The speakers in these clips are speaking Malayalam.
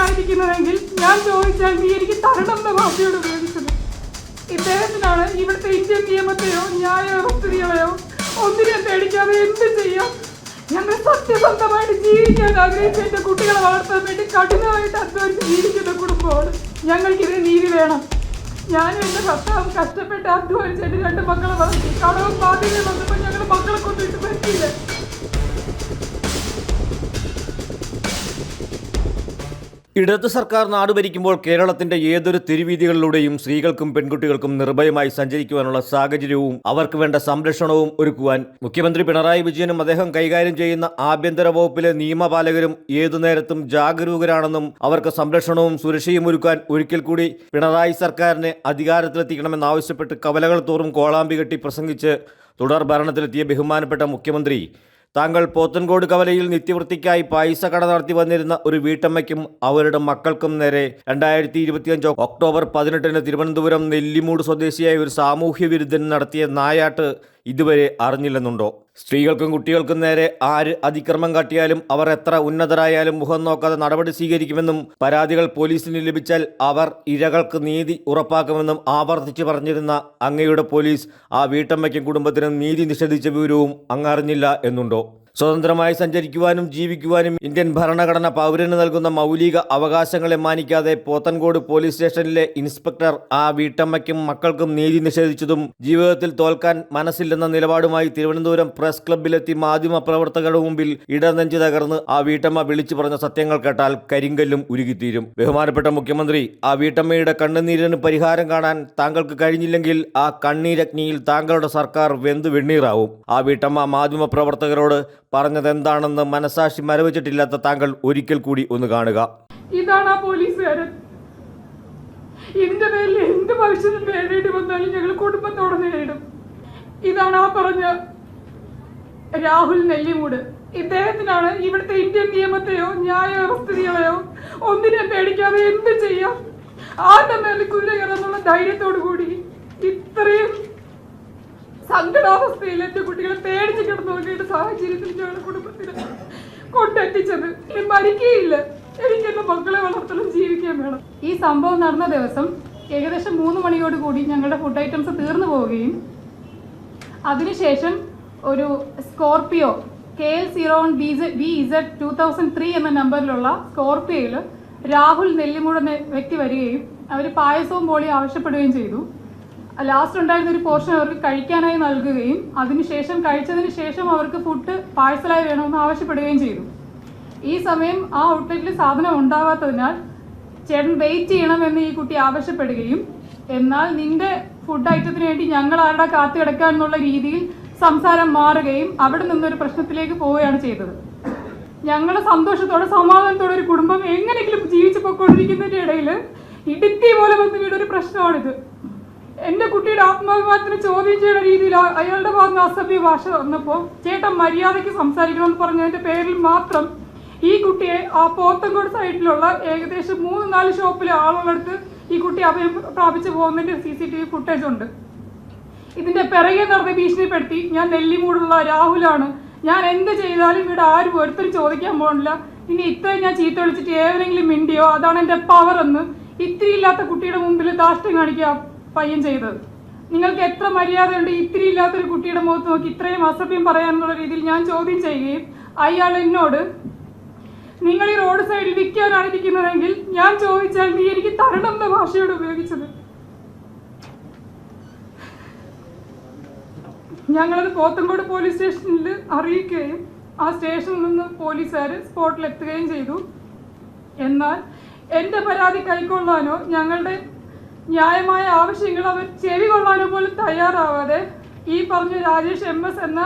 വിൽക്കാനായിരിക്കുന്നതെങ്കിൽ ഞാൻ ചോദിച്ചാൽ നീ എനിക്ക് തരണം എന്ന ഭാഷയോട് ഉപയോഗിച്ചത് ഇദ്ദേഹത്തിനാണ് ഇവിടുത്തെ ഇന്ത്യൻ നിയമത്തെയോ ന്യായ വ്യവസ്ഥിതികളെയോ ഒന്നിനെയും പേടിക്കാതെ എന്ത് ചെയ്യാം. ഞങ്ങൾ സത്യസന്ധമായിട്ട് ജീവിക്കാൻ ആഗ്രഹിച്ച എന്റെ കുട്ടികളെ വളർത്താൻ വേണ്ടി കഠിനമായിട്ട് അധ്വാനിച്ച് ജീവിക്കുന്ന കുടുംബമാണ്. ഞങ്ങൾക്കിതിന് നീതി വേണം. ഞാനും എന്റെ ഭർത്താവും കഷ്ടപ്പെട്ട് അധ്വാനിച്ച് എന്റെ രണ്ട് മക്കളെ വളർത്തി കടവും ബാധ്യതയും വന്നപ്പോൾ ഞങ്ങൾ മക്കളെ കൊണ്ടിട്ട് പറ്റിയില്ല ഇടത് സർക്കാർ നാട് ഭരിക്കുമ്പോൾ കേരളത്തിന്റെ ഏതൊരു തിരുവീതികളിലൂടെയും സ്ത്രീകൾക്കും പെൺകുട്ടികൾക്കും നിർഭയമായി സഞ്ചരിക്കുവാനുള്ള സാഹചര്യവും അവർക്ക് വേണ്ട സംരക്ഷണവും ഒരുക്കുവാൻ മുഖ്യമന്ത്രി പിണറായി വിജയനും അദ്ദേഹം കൈകാര്യം ചെയ്യുന്ന ആഭ്യന്തര വകുപ്പിലെ നിയമപാലകരും ഏതു നേരത്തും ജാഗരൂകരാണെന്നും അവർക്ക് സംരക്ഷണവും സുരക്ഷയും ഒരുക്കാൻ ഒരിക്കൽ കൂടി പിണറായി സർക്കാരിനെ അധികാരത്തിലെത്തിക്കണമെന്നാവശ്യപ്പെട്ട് കവലകൾ തോറും കോളാമ്പി കെട്ടി പ്രസംഗിച്ച് തുടർ ഭരണത്തിലെത്തിയ ബഹുമാനപ്പെട്ട മുഖ്യമന്ത്രി താങ്കൾ പോത്തൻകോട് കവലയിൽ നിത്യവൃത്തിക്കായി പൈസ കട നടത്തി വന്നിരുന്ന ഒരു വീട്ടമ്മയ്ക്കും അവരുടെ മക്കൾക്കും നേരെ രണ്ടായിരത്തി ഇരുപത്തിയഞ്ച് ഒക്ടോബർ പതിനെട്ടിന് തിരുവനന്തപുരം നെല്ലിമൂട് സ്വദേശിയായ ഒരു സാമൂഹ്യ വിരുദ്ധൻ നടത്തിയ നായാട്ട് ഇതുവരെ അറിഞ്ഞില്ലെന്നുണ്ടോ? സ്ത്രീകൾക്കും കുട്ടികൾക്കും നേരെ ആര് അതിക്രമം കാട്ടിയാലും അവർ എത്ര ഉന്നതരായാലും മുഖം നോക്കാതെ നടപടി സ്വീകരിക്കുമെന്നും പരാതികൾ പോലീസിന് ലഭിച്ചാൽ അവർ ഇരകൾക്ക് നീതി ഉറപ്പാക്കുമെന്നും ആവർത്തിച്ചു പറഞ്ഞിരുന്ന അങ്ങയുടെ പോലീസ് ആ വീട്ടമ്മയ്ക്കും കുടുംബത്തിനും നീതി നിഷേധിച്ച വിവരവും അങ്ങറിഞ്ഞില്ല എന്നുണ്ടോ? സ്വതന്ത്രമായി സഞ്ചരിക്കുവാനും ജീവിക്കുവാനും ഇന്ത്യൻ ഭരണഘടന പൗരന് നൽകുന്ന മൗലിക അവകാശങ്ങളെ മാനിക്കാതെ പോത്തൻകോട് പോലീസ് സ്റ്റേഷനിലെ ഇൻസ്പെക്ടർ ആ വീട്ടമ്മയ്ക്കും മക്കൾക്കും നീതി നിഷേധിച്ചതും ജീവിതത്തിൽ തോൽക്കാൻ മനസ്സില്ലെന്ന നിലപാടുമായി തിരുവനന്തപുരം പ്രസ് ക്ലബ്ബിലെത്തി മാധ്യമ പ്രവർത്തകരുടെ മുമ്പിൽ ഇടനെഞ്ചു തകർന്ന് ആ വീട്ടമ്മ വിളിച്ചു പറഞ്ഞ സത്യങ്ങൾ കേട്ടാൽ കരിങ്കല്ലും ഉരുകിത്തീരും. ബഹുമാനപ്പെട്ട മുഖ്യമന്ത്രി ആ വീട്ടമ്മയുടെ കണ്ണുനീരിന് പരിഹാരം കാണാൻ താങ്കൾക്ക് കഴിഞ്ഞില്ലെങ്കിൽ ആ കണ്ണീരഗ്നിയിൽ താങ്കളുടെ സർക്കാർ വെന്തു വെണ്ണീറാവും. ആ വീട്ടമ്മ മാധ്യമ പ്രവർത്തകരോട് പറഞ്ഞതെന്താണെന്ന് മനസാക്ഷി മരവിച്ചിട്ടില്ലാത്ത താങ്കൾ ഒരിക്കൽ കൂടി ഒന്ന് കാണുക. ഇതാണ് ആ പോലീസുകാരൻ. ഇതിന്റെ പേരിൽ എന്ത് ഭവിഷ്യത്തും നേരിടേണ്ടി വന്നാലും ഞങ്ങൾ കുടുംബത്തോടെ നേരിടും. ഇതാണ് ആ പറഞ്ഞ രാഹുൽ നെല്ലിമൂട്. ഇദ്ദേഹത്തിനാണ് ഇവിടുത്തെ ഇന്ത്യൻ നിയമത്തെയോ ന്യായ വ്യവസ്ഥിതികളെയോ ഒന്നിനെ പേടിക്കാതെ എന്ത് ചെയ്യാം? ആ തന്നെ കുതിര കയറുന്നുള്ള ധൈര്യത്തോടു കൂടി ഇത്രയും സങ്കടാവസ്ഥയിൽ എന്റെ കുട്ടികളെ പേടിച്ച് കിടന്നു നോക്കിയിട്ട് സാഹചര്യത്തിൽ ഞങ്ങളുടെ കുടുംബത്തിന് കൊണ്ടെത്തിച്ചത്. മരിക്കുകയില്ല. എനിക്ക് എന്റെ മക്കളെ വളർത്തലും ജീവിക്കാൻ വേണം. ഈ സംഭവം നടന്ന ദിവസം ഏകദേശം മൂന്ന് മണിയോട് കൂടി ഞങ്ങളുടെ ഫുഡ് ഐറ്റംസ് തീർന്നു പോവുകയും അതിനുശേഷം ഒരു Scorpio K L zero one B B Z two thousand three എന്ന നമ്പറിലുള്ള സ്കോർപിയോയിൽ രാഹുൽ നെല്ലിമൂട് വ്യക്തി വരികയും അവർ പായസവും പോളി ആവശ്യപ്പെടുകയും ചെയ്തു. ലാസ്റ്റ് ഉണ്ടായിരുന്ന ഒരു പോർഷൻ അവർക്ക് കഴിക്കാനായി നൽകുകയും അതിനുശേഷം കഴിച്ചതിന് ശേഷം അവർക്ക് ഫുഡ് പാഴ്സലായി വേണമെന്ന് ആവശ്യപ്പെടുകയും ചെയ്തു. ഈ സമയം ആ ഔട്ട്ലെറ്റിൽ സാധനം ഉണ്ടാവാത്തതിനാൽ ചേട്ടൻ വെയിറ്റ് ചെയ്യണമെന്ന് ഈ കുട്ടി ആവശ്യപ്പെടുകയും എന്നാൽ നിന്റെ ഫുഡ് ഐറ്റത്തിന് വേണ്ടി ഞങ്ങൾ ആരുടെ കാത്തു കിടക്കുക എന്നുള്ള രീതിയിൽ സംസാരം മാറുകയും അവിടെ നിന്നൊരു പ്രശ്നത്തിലേക്ക് പോവുകയാണ് ചെയ്തത്. ഞങ്ങൾ സന്തോഷത്തോടെ സമാധാനത്തോടെ ഒരു കുടുംബം എങ്ങനെയെങ്കിലും ജീവിച്ചു പോയിക്കൊണ്ടിരിക്കുന്നതിന്റെ ഇടയിൽ ഇടുക്കി പോലെ വന്ന് വീടൊരു പ്രശ്നമാണിത്. എന്റെ കുട്ടിയുടെ ആത്മാഭിമാനത്തിന് ചോദ്യം ചെയ്യുന്ന രീതിയിൽ അയാളുടെ ഭാഗത്ത് അസഭ്യ ഭാഷ വന്നപ്പോൾ ചേട്ടൻ മര്യാദയ്ക്ക് സംസാരിക്കണമെന്ന് പറഞ്ഞതിന്റെ പേരിൽ മാത്രം ഈ കുട്ടിയെ ആ പോത്തങ്കോട് സൈഡിലുള്ള ഏകദേശം മൂന്ന് നാല് ഷോപ്പിലെ ആളുകളടുത്ത് ഈ കുട്ടി അഭയം പ്രാപിച്ചു പോകുന്നതിന്റെ C C T V footage ഉണ്ട്. ഇതിന്റെ പിറകെ നടന്ന് ഭീഷണിപ്പെടുത്തി ഞാൻ നെല്ലിമൂടുള്ള രാഹുലാണ്. ഞാൻ എന്ത് ചെയ്താലും ഇവിടെ ആരും ഒരുത്തരും ചോദിക്കാൻ പോകണില്ല ഇനി ഇത്രയും ഞാൻ ചീത്ത വിളിച്ചിട്ട് ഏവരെങ്കിലും മിണ്ടിയോ? അതാണ് എന്റെ പവർ എന്ന്. ഇത്തിരി ഇല്ലാത്ത കുട്ടിയുടെ മുമ്പിൽ ദാഷ്ട്യം കാണിക്കുക പയ്യൻ ചെയ്തത്. നിങ്ങൾക്ക് എത്ര മര്യാദയുണ്ട് ഇത്തിരി ഇല്ലാത്തൊരു കുട്ടിയുടെ മുഖത്ത് നോക്കി ഇത്രയും അസഭ്യം പറയാനുള്ള രീതിയിൽ ഞാൻ ചോദ്യം ചെയ്യുകയും അയാൾ എന്നോട് നിങ്ങൾ ഈ റോഡ് സൈഡിൽ വിൽക്കാനാണ് ഇരിക്കുന്നതെങ്കിൽ ഞാൻ ചോദിച്ചാൽ നീ എനിക്ക് തരണം എന്ന ഭാഷയോട് ഉപയോഗിച്ചത്. ഞങ്ങളത് പോത്തങ്കോട് പോലീസ് സ്റ്റേഷനിൽ അറിയിക്കുകയും ആ സ്റ്റേഷനിൽ നിന്ന് പോലീസുകാർ സ്പോട്ടിൽ എത്തുകയും ചെയ്തു. എന്നാൽ എന്റെ പരാതി കൈക്കൊള്ളാനോ ഞങ്ങളുടെ ന്യായമായ ആവശ്യങ്ങൾ അവർ ചെവി കൊള്ളാനോ പോലും തയ്യാറാവാതെ ഈ പറഞ്ഞ രാജേഷ് എം എസ് എന്ന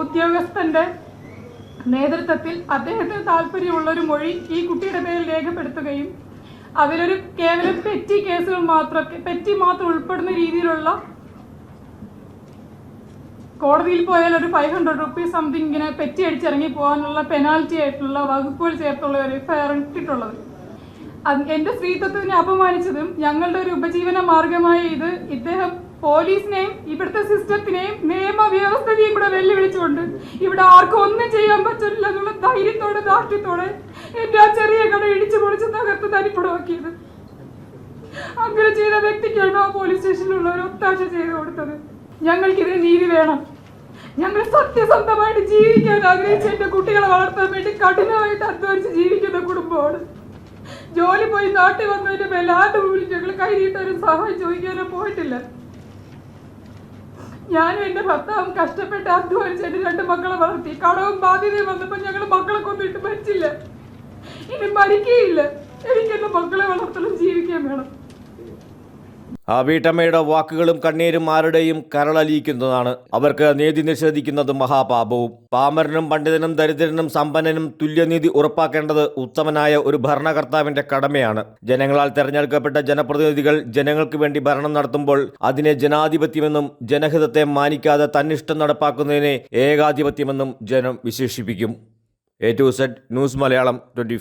ഉദ്യോഗസ്ഥന്റെ നേതൃത്വത്തിൽ അദ്ദേഹത്തിന് താല്പര്യമുള്ള ഒരു മൊഴി ഈ കുട്ടിയുടെ പേരിൽ രേഖപ്പെടുത്തുകയും അതിലൊരു കേവലം പെറ്റി കേസുകൾ മാത്രം പെറ്റി മാത്രം ഉൾപ്പെടുന്ന രീതിയിലുള്ള കോടതിയിൽ പോയാൽ ഒരു ഫൈവ് ഹൺഡ്രഡ് റുപ്പീസ് സംതിങ് ഇങ്ങനെ പെറ്റി അടിച്ചിറങ്ങി പോകാനുള്ള പെനാൽറ്റി ആയിട്ടുള്ള വകുപ്പുകൾ ചേർത്തുള്ള ഒരു ഫയർ ഇട്ടിട്ടുള്ളത്. എന്റെ സ്ത്രീത്വത്തിനെ അപമാനിച്ചതും ഞങ്ങളുടെ ഒരു ഉപജീവന മാർഗമായ ഇത് ഇദ്ദേഹം പോലീസിനെയും ഇവിടുത്തെ സിസ്റ്റത്തിനെയും നിയമവ്യവസ്ഥയെയും കൂടെ വെല്ലുവിളിച്ചുകൊണ്ട് ഇവിടെ ആർക്കും ഒന്നും ചെയ്യാൻ പറ്റില്ല എന്നുള്ള ധൈര്യത്തോടെ ദാഷ്ട്യത്തോടെ എന്റെ ആ ചെറിയ കട ഇടിച്ചു പൊളിച്ച് തകർത്ത് തനിപ്പടമാക്കിയത് അങ്ങനെ ചെയ്ത വ്യക്തിക്കാണ് ആ പോലീസ് ഒരു ഒത്താശ ചെയ്തു കൊടുത്തത്? ഞങ്ങൾക്കിതിന് നീതി വേണം. ഞങ്ങൾ സത്യസന്ധമായിട്ട് ജീവിക്കാൻ ആഗ്രഹിച്ച എന്റെ കുട്ടികളെ വളർത്താൻ വേണ്ടി കഠിനമായിട്ട് അധ്വാനിച്ച് ജീവിക്കുന്ന കുടുംബമാണ്. ജോലി പോയി നാട്ടിൽ വന്നതിന്റെ മേലെ ആരുടെ മുമ്പിൽ ഞങ്ങൾ ഒരു സഹായം ചോദിക്കാനോ പോയിട്ടില്ല. ഞാനും എന്റെ ഭർത്താവും കഷ്ടപ്പെട്ട് അധ്വാനിച്ച് എന്റെ രണ്ട് മക്കളെ വളർത്തി. കടവും ബാധ്യതയും വന്നപ്പോൾ ഞങ്ങൾ മക്കളെ കൊന്നിട്ട് മരിച്ചില്ല. ഇനി മരിക്കുകയില്ല. എന്റെ മക്കളെ വളർത്തലും ജീവിക്കാൻ വേണം. ആ വീട്ടമ്മയുടെ വാക്കുകളും കണ്ണീരും ആരുടെയും കരളലിയിക്കുന്നതാണ്. അവർക്ക് നീതി നിഷേധിക്കുന്നത് മഹാപാപവും. പാമരനും പണ്ഡിതനും ദരിദ്രനും സമ്പന്നനും തുല്യനീതി ഉറപ്പാക്കേണ്ടത് ഉത്തമനായ ഒരു ഭരണകർത്താവിന്റെ കടമയാണ്. ജനങ്ങളാൽ തെരഞ്ഞെടുക്കപ്പെട്ട ജനപ്രതിനിധികൾ ജനങ്ങൾക്ക് വേണ്ടി ഭരണം നടത്തുമ്പോൾ അതിനെ ജനാധിപത്യമെന്നും ജനഹിതത്തെ മാനിക്കാതെ തന്നിഷ്ടം നടപ്പാക്കുന്നതിനെ ഏകാധിപത്യമെന്നും ജനം വിശേഷിപ്പിക്കും. A to Z news Malayalam twenty